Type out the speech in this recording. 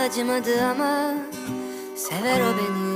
acımadı ama Sever o beni.